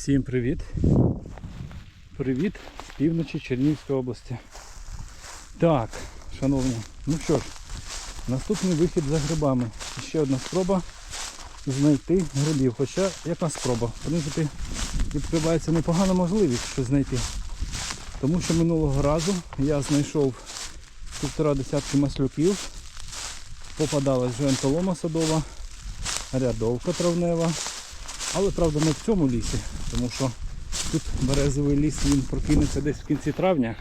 Всім привіт! Привіт з півночі Чернігівської області. Так, шановні, ну що ж, наступний вихід за грибами. Ще одна спроба знайти грибів. Хоча яка спроба? В принципі, відкривається непогана можливість щось знайти. Тому що минулого разу я знайшов півтора десятки маслюків. Попадалась вже садова, рядовка травнева. Але правда не в цьому лісі, тому що тут березовий ліс він прокинеться десь в кінці травня,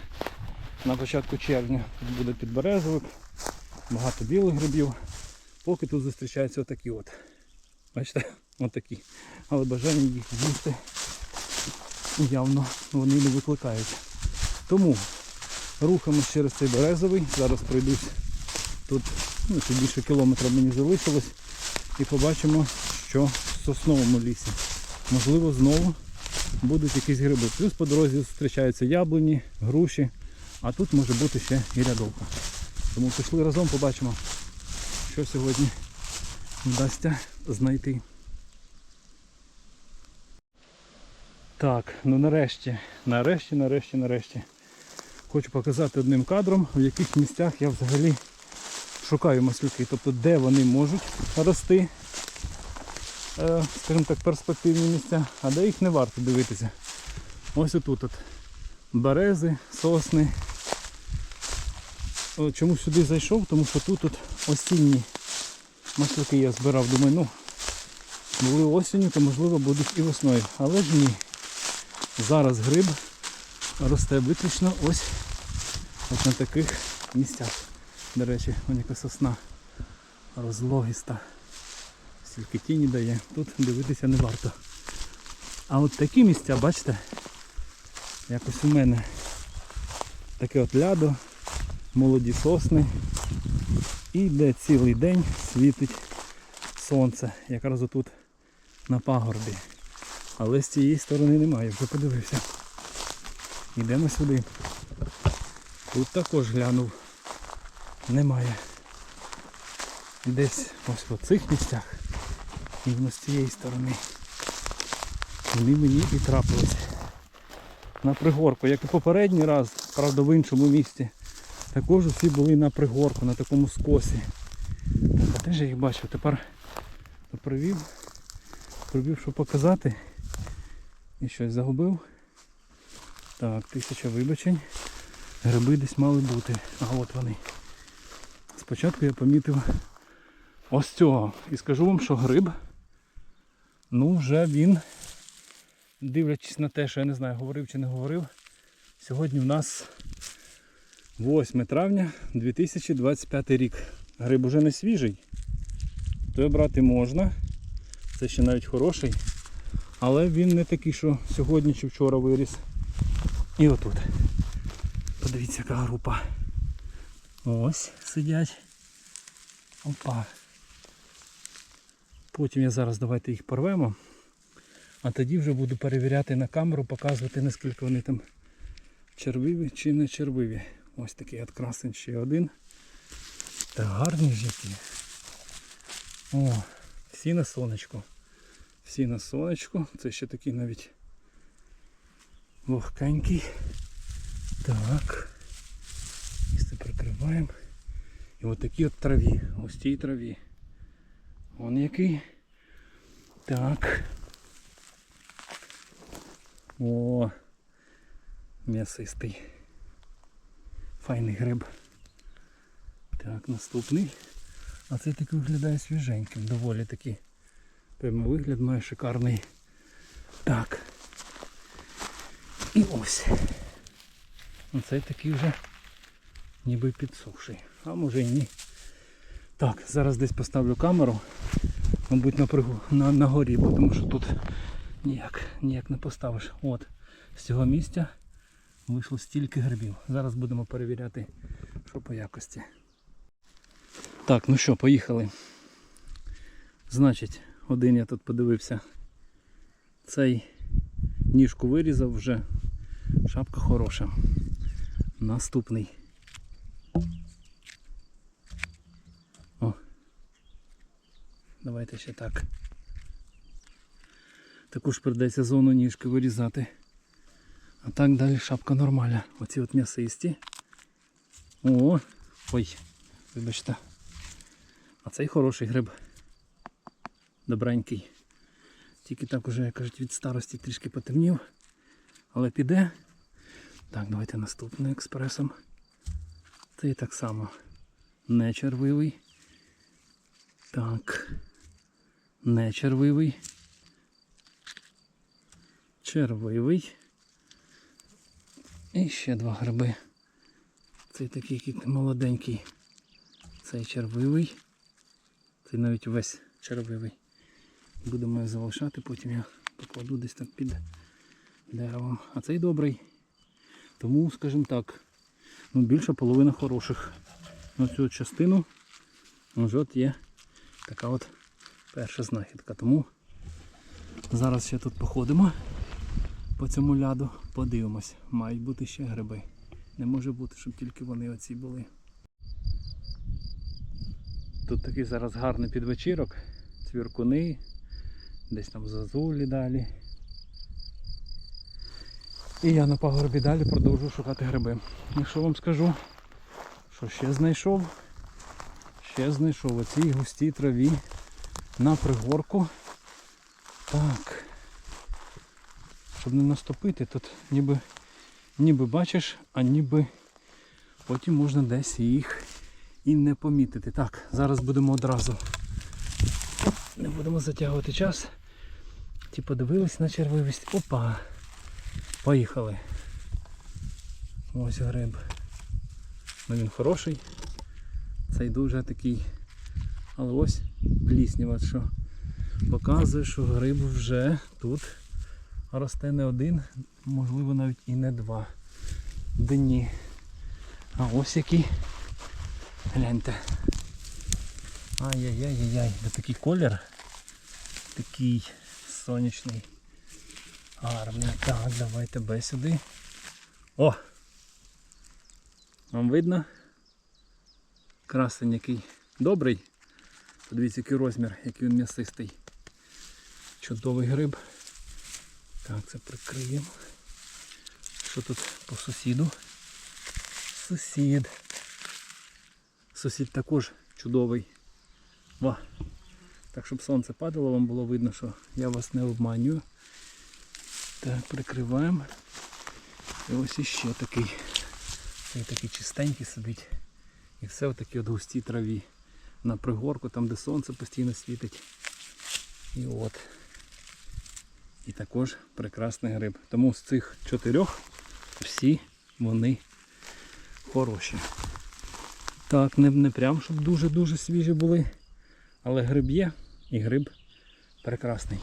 на початку червня. Тут буде підберезовик, багато білих грибів. Поки тут зустрічаються отакі от. Бачите, отакі. Але бажання їх з'їсти явно вони не викликають. Тому рухаємось через цей березовий. Зараз пройдусь тут ну, ще більше кілометра мені залишилось. І побачимо, що в сосновому лісі. Можливо, знову будуть якісь гриби. Плюс по дорозі зустрічаються яблуні, груші, а тут може бути ще і рядовка. Тому пішли разом, побачимо, що сьогодні вдасться знайти. Так, ну нарешті, нарешті, нарешті, нарешті. Хочу показати одним кадром, в яких місцях я взагалі шукаю маслюки. Тобто де вони можуть рости, скажімо так, перспективні місця, а де їх не варто дивитися. Ось отут от. Берези, сосни. Чому сюди зайшов? Тому що тут от осінні маслюки я збирав. Думаю, ну були осінню, то можливо будуть і весною. Але ж ні. Зараз гриб росте виключно ось, ось на таких місцях. До речі, вон яка сосна розлогіста. Стільки тіні дає. Тут дивитися не варто. А от такі місця, бачите, якось у мене таке от лядо, молоді сосни. І йде цілий день світить сонце, якраз отут на пагорбі. Але з цієї сторони немає, вже подивився. Йдемо сюди. Тут також глянув. Немає. Десь ось в цих місцях. Рівно з цієї сторони. Вони мені і трапились. На пригорку, як і попередній раз, правда в іншому місці. Також усі були на пригорку, на такому скосі. Так, а ж я їх бачив? Тепер привів, привів, щоб показати. І щось загубив. Так, тисяча вибачень. Гриби десь мали бути. А от вони. Спочатку я помітив ось цього. І скажу вам, що гриб, ну вже він, дивлячись на те, що я не знаю, говорив чи не говорив, сьогодні в нас 8 травня 2025 рік. Гриб уже не свіжий. То брати можна. Це ще навіть хороший. Але він не такий, що сьогодні чи вчора виріс. І отут. Подивіться, яка група. Ось сидять. Опа. Потім я зараз давайте їх порвемо. А тоді вже буду перевіряти на камеру, показувати наскільки вони там червиві чи не червиві. Ось такий от красень ще один. Та гарні ж які. О, всі на сонечку. Всі на сонечку. Це ще такий навіть вогкенький. Так. Місце прикриваємо. І от такі от траві. Цій траві. Вон який. Так. О, м'ясистий. Файний гриб. Так, наступний. А цей такий виглядає свіженьким. Доволі такий. Прямо вигляд має шикарний. Так. І ось. Оцей такий вже ніби підсохший. А може і ні. Так, зараз десь поставлю камеру. Мабуть на, на, на горі, бо тому що тут ніяк, ніяк не поставиш. От, з цього місця вийшло стільки грибів. Зараз будемо перевіряти, що по якості. Так, ну що, поїхали. Значить, один я тут подивився. Цей ніжку вирізав вже. Шапка хороша. Наступний. Давайте ще так. Також придеться зону ніжки вирізати. А так далі шапка нормальна. Оці от м'ясисті. О, ой, вибачте. А цей хороший гриб. Добренький. Тільки так уже, як кажуть, від старості трішки потемнів. Але піде. Так, давайте наступним експресом. Цей так само. Не червивий. Так. Не червивий. Червивий. І ще два гриби. Цей такий молоденький. Цей червивий. Цей навіть весь червивий. Будемо залишати, потім я покладу десь так під деревом. А цей добрий. Тому, скажімо так, ну, більше половина хороших. На цю частину вже от є така от перша знахідка. Тому зараз ще тут походимо по цьому ляду, подивимось. Мають бути ще гриби. Не може бути, щоб тільки вони оці були. Тут такий зараз гарний підвечірок, цвіркуни, десь там зазулі далі. І я на пагорбі далі продовжую шукати гриби. І що вам скажу, що ще знайшов? Ще знайшов у цій густій траві на пригорку. Так. Щоб не наступити, тут ніби, ніби бачиш, а ніби потім можна десь їх і не помітити. Так, зараз будемо одразу. Не будемо затягувати час. Ті подивились на червивість. Опа! Поїхали. Ось гриб. Ну він хороший. Цей дуже такий. Але ось плісніва, що показує, що гриб вже тут росте не один, можливо навіть і не два дні. А ось який. Гляньте. Ай-яй-яй-яй, де такий колір. Такий сонячний. Гарний. Так, давай тебе сюди. О! Вам видно? Красень який добрий. Подивіться, який розмір, який він м'ясистий. Чудовий гриб. Так, це прикриємо. Що тут по сусіду? Сусід. Сусід також чудовий. Ва. Так, щоб сонце падало, вам було видно, що я вас не обманюю. Так, прикриваємо. І ось іще такий. Цей такий чистенький сидить. І все в такій от густій траві. На пригорку, там де сонце постійно світить. І от. І також прекрасний гриб. Тому з цих чотирьох всі вони хороші. Так, не, не прям, щоб дуже-дуже свіжі були. Але гриб є і гриб прекрасний.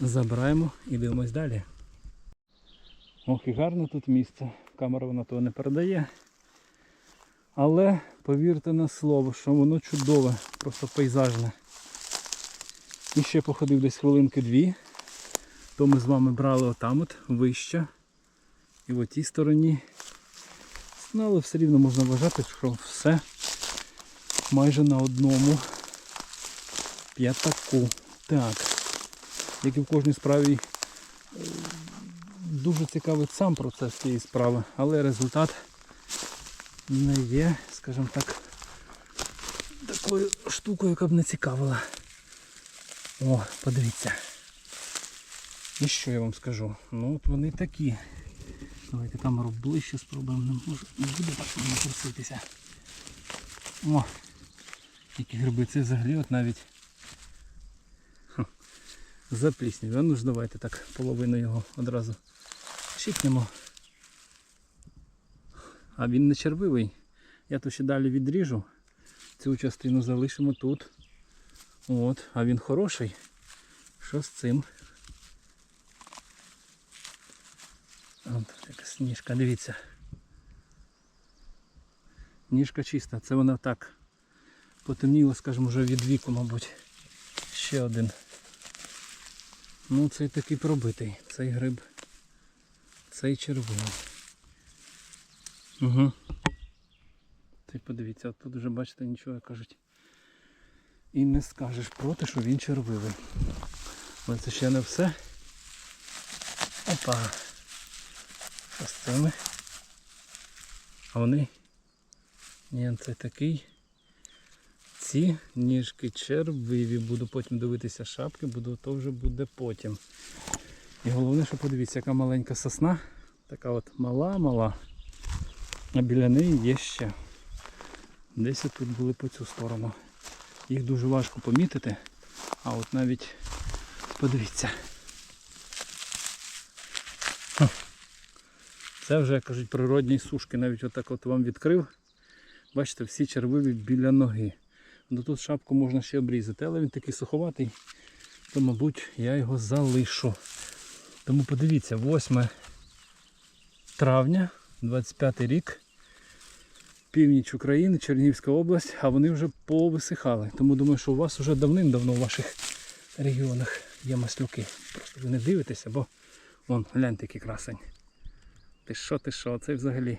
Забираємо і дивимось далі. Ох, і гарне тут місце. Камера вона того не передає. Але повірте на слово, що воно чудове, просто пейзажне. І ще походив десь хвилинки дві. То ми з вами брали отам от вище. І в отій стороні. Ну, але все рівно можна вважати, що все майже на одному п'ятаку. Так. Як і в кожній справі е, дуже цікавий сам процес цієї справи, але результат не є, скажімо так, такою штукою, яка б не цікавила. О, подивіться. І що я вам скажу? Ну от вони такі. Давайте камеру ближче спробуємо. Не, може, не буде так воно труситися. О! Які гриби це взагалі от навіть запліснів. А ну ж давайте так половину його одразу чіпнемо. А він не червивий. Я то ще далі відріжу. Цю частину залишимо тут. От, а він хороший. Що з цим? От якась ніжка, дивіться. Ніжка чиста, це вона так потемніла, скажімо, вже від віку, мабуть. Ще один. Ну цей такий пробитий, цей гриб, цей червоний. Угу. Цей подивіться, тут вже бачите нічого кажуть. І не скажеш проти, що він червивий. Але це ще не все. Опа. Що з цими? А вони. Ні, це такий. Ці ніжки червиві. Буду потім дивитися шапки, буду, то вже буде потім. І головне, що подивіться, яка маленька сосна. Така от мала-мала. А біля неї є ще. Десь тут були по цю сторону. Їх дуже важко помітити. А от навіть подивіться. Це вже, як кажуть, природні сушки. Навіть отак от вам відкрив. Бачите, всі червиві біля ноги. Ну тут шапку можна ще обрізати, але він такий суховатий, то, мабуть, я його залишу. Тому подивіться, 8 травня, 25 рік, північ України, Чернігівська область, а вони вже повисихали. Тому думаю, що у вас вже давним-давно в ваших регіонах є маслюки. Просто ви не дивитеся, бо вон, гляньте, який красень. Ти що, ти що, оцей взагалі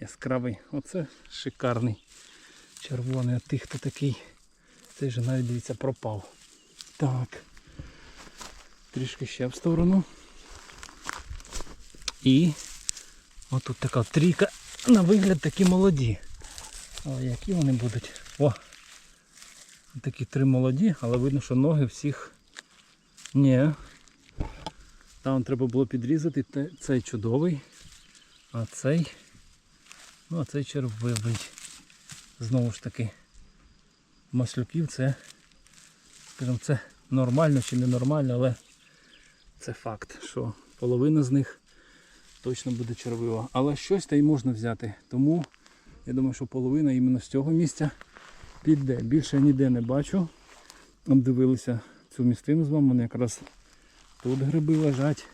яскравий. Оце шикарний. Червоний, а тих, хто такий. Цей же навіть дивіться пропав. Так. Трішки ще в сторону. І отут така трійка. На вигляд такі молоді. Але які вони будуть? О! Такі три молоді, але видно, що ноги всіх. Ні. Там треба було підрізати. Цей чудовий. А цей. Ну, а цей червивий. Знову ж таки. Маслюків це. Скажімо, це нормально чи не нормально, але це факт, що половина з них точно буде червива. Але щось та й можна взяти. Тому я думаю, що половина іменно з цього місця піде. Більше я ніде не бачу. Обдивилися цю місцину з вами. Вони якраз тут гриби лежать.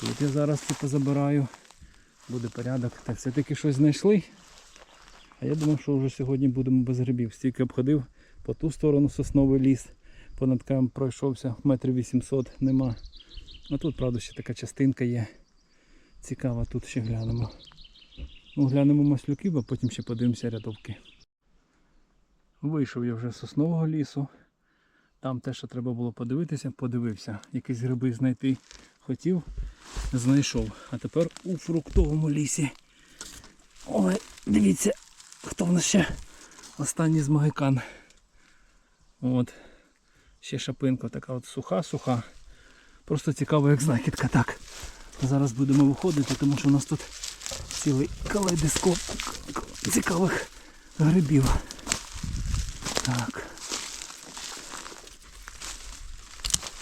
Тут я зараз це позабираю. Буде порядок. Так, все-таки щось знайшли. А я думав, що вже сьогодні будемо без грибів. Стільки обходив по ту сторону сосновий ліс. Понад кам пройшовся метрів 800 нема. А тут, правда, ще така частинка є. Цікава, тут ще глянемо. Ну, глянемо маслюків, а потім ще подивимося рядовки. Вийшов я вже з соснового лісу. Там те, що треба було подивитися, подивився. Якісь гриби знайти хотів, знайшов. А тепер у фруктовому лісі. Ой, дивіться, хто в нас ще останній з магикан. От. Ще шапинка така от суха-суха. Просто цікаво, як знахідка. Так. Зараз будемо виходити, тому що у нас тут цілий калейдоскоп цікавих грибів. Так.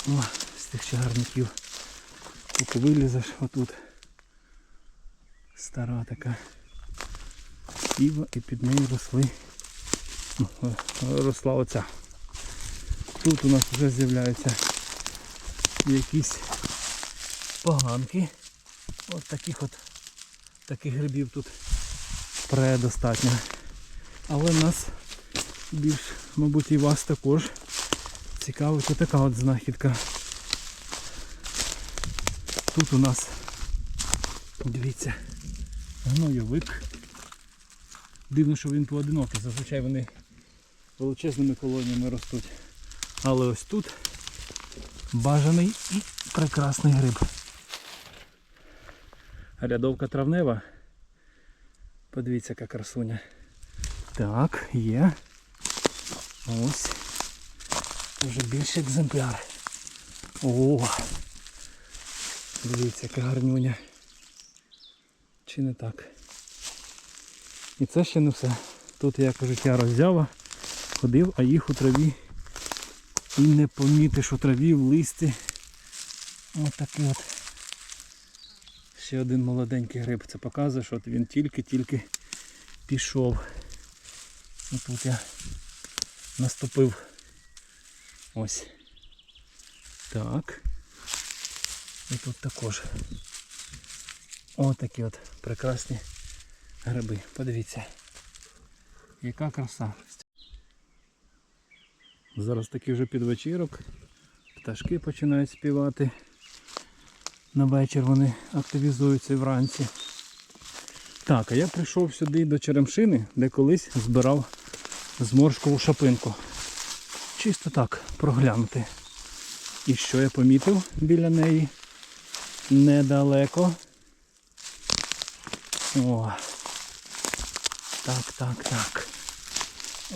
О, з тих чагарників. Поки вилізеш отут. Стара така сіва і під нею росли. Росла оця. Тут у нас вже з'являються якісь поганки. От таких от таких грибів тут предостатньо. Але нас більш, мабуть, і вас також цікавить отака от знахідка. Тут у нас, дивіться, гнойовик. Дивно, що він поодинокий, зазвичай вони величезними колоніями ростуть. Але ось тут бажаний і прекрасний гриб. Рядовка травнева. Подивіться, яка красуня. Так, є. Ось. Вже більший екземпляр. О! Дивіться, яка гарнюня. Чи не так? І це ще не все. Тут я кажуть, я роззява, ходив, а їх у траві і не помітиш у траві в листі. Ось от. Ще один молоденький гриб. Це показує, що він тільки-тільки пішов. І тут я наступив. Ось. Так. І тут також. Ось такі от прекрасні гриби. Подивіться. Яка краса. Зараз такий вже підвечірок. Пташки починають співати. На вечір вони активізуються вранці. Так, а я прийшов сюди до Черемшини, де колись збирав зморшкову шапинку. Чисто так проглянути. І що я помітив біля неї? Недалеко. О. Так, так, так.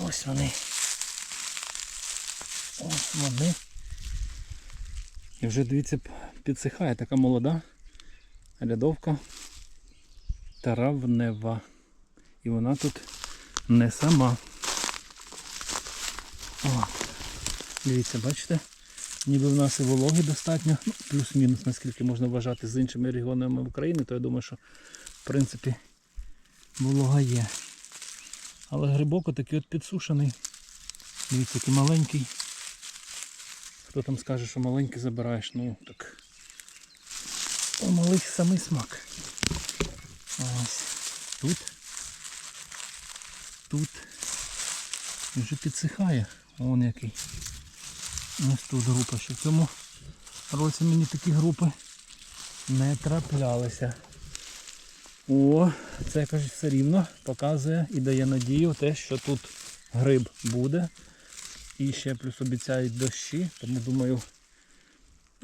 Ось вони. Ось вони. І вже дивіться, підсихає така молода рядовка травнева. І вона тут не сама. О, дивіться, бачите? Ніби в нас і вологи достатньо, ну, плюс-мінус, наскільки можна вважати з іншими регіонами України, то я думаю, що в принципі волога є. Але грибок отакий от підсушений. Дивіться, який маленький. Хто там скаже, що маленький забираєш, ну так. У малих самий смак. Ось. Тут. Тут. Вже підсихає. Вон який. Ось тут група. Ще в цьому році мені такі групи не траплялися. О, це кажуть все рівно показує і дає надію те, що тут гриб буде. І ще плюс обіцяють дощі, тому думаю,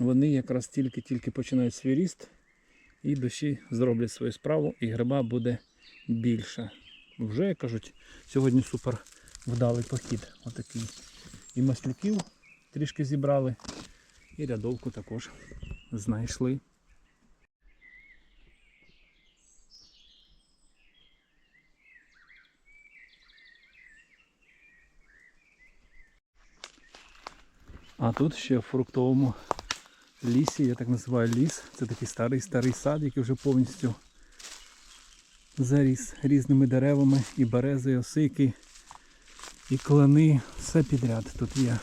вони якраз тільки-тільки починають свій ріст і дощі зроблять свою справу і гриба буде більше. Вже, як кажуть, сьогодні супер вдалий похід. Отакий. І маслюків трішки зібрали, і рядовку також знайшли. А тут ще в фруктовому лісі, я так називаю ліс. Це такий старий старий сад, який вже повністю заріс різними деревами, і берези, і осики, і клени, все підряд тут є.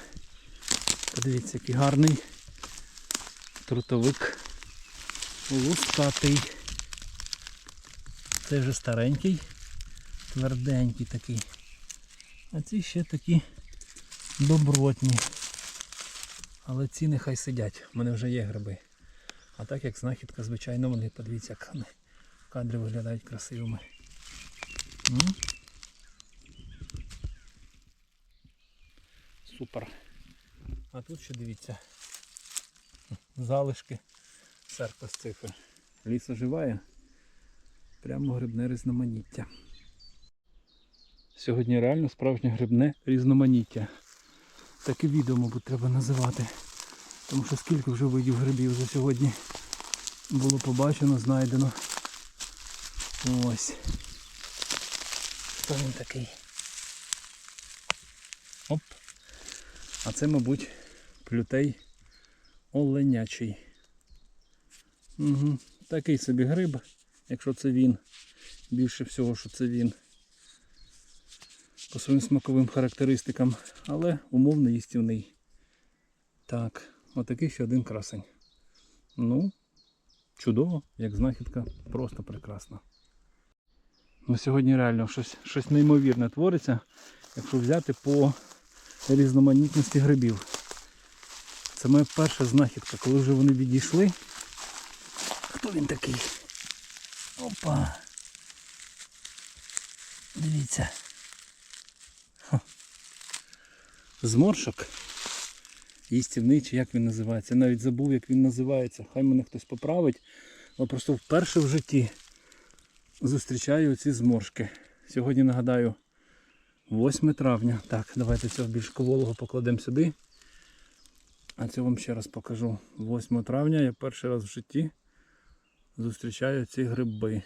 Подивіться, який гарний трутовик лускатий. Це вже старенький, тверденький такий. А ці ще такі добротні. Але ці нехай сидять, в мене вже є гриби. А так як знахідка, звичайно, вони подивіться, як вони в кадрі виглядають красивими. Супер. А тут ще дивіться. Залишки серпосцифи. Ліс оживає. Прямо грибне різноманіття. Сьогодні реально справжнє грибне різноманіття. Таке відео, мабуть, треба називати. Тому що скільки вже видів грибів за сьогодні було побачено, знайдено. Ось. Хто він такий? Оп. А це, мабуть, плютей оленячий. Угу. Такий собі гриб, якщо це він. Більше всього, що це він. По своїм смаковим характеристикам, але умовно їстівний. Так, отакий ще один красень. Ну, чудово, як знахідка, просто прекрасно. Ну, сьогодні реально щось, щось неймовірне твориться, якщо взяти по різноманітності грибів. Це моя перша знахідка, коли вже вони відійшли. Хто він такий? Опа! Дивіться. Зморшок. Їстівний, чи як він називається. Я навіть забув, як він називається. Хай мене хтось поправить. Але просто вперше в житті зустрічаю ці зморшки. Сьогодні нагадаю 8 травня. Так, давайте цього більш коволого покладемо сюди. А це вам ще раз покажу. 8 травня я перший раз в житті зустрічаю ці гриби.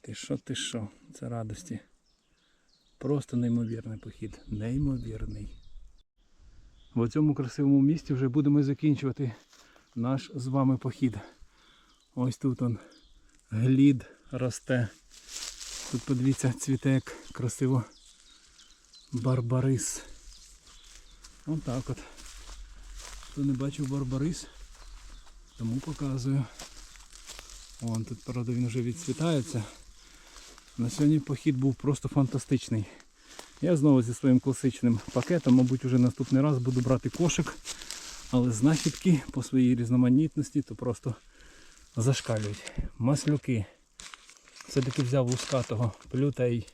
Ти що, ти що? Це радості. Просто неймовірний похід. Неймовірний. В цьому красивому місті вже будемо закінчувати наш з вами похід. Ось тут он глід росте. Тут подивіться, цвіте як красиво барбарис. Отак от. Хто не бачив барбарис, тому показую. Вон тут, правда, він вже відцвітається. На сьогодні похід був просто фантастичний. Я знову зі своїм класичним пакетом, мабуть, вже наступний раз буду брати кошик, але знахідки по своїй різноманітності то просто зашкалюють. Маслюки. Все-таки взяв лускатого, плютей.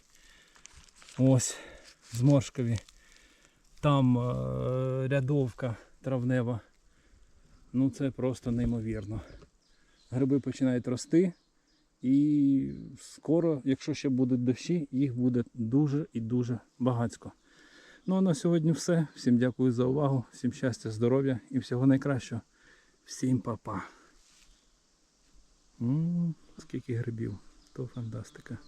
Ось, зморшкові. Там е, рядовка травнева. Ну це просто неймовірно. Гриби починають рости. І скоро, якщо ще будуть дощі, їх буде дуже і дуже багатько. Ну а на сьогодні все. Всім дякую за увагу, всім щастя, здоров'я і всього найкращого. Всім па-па. Скільки грибів, то фантастика.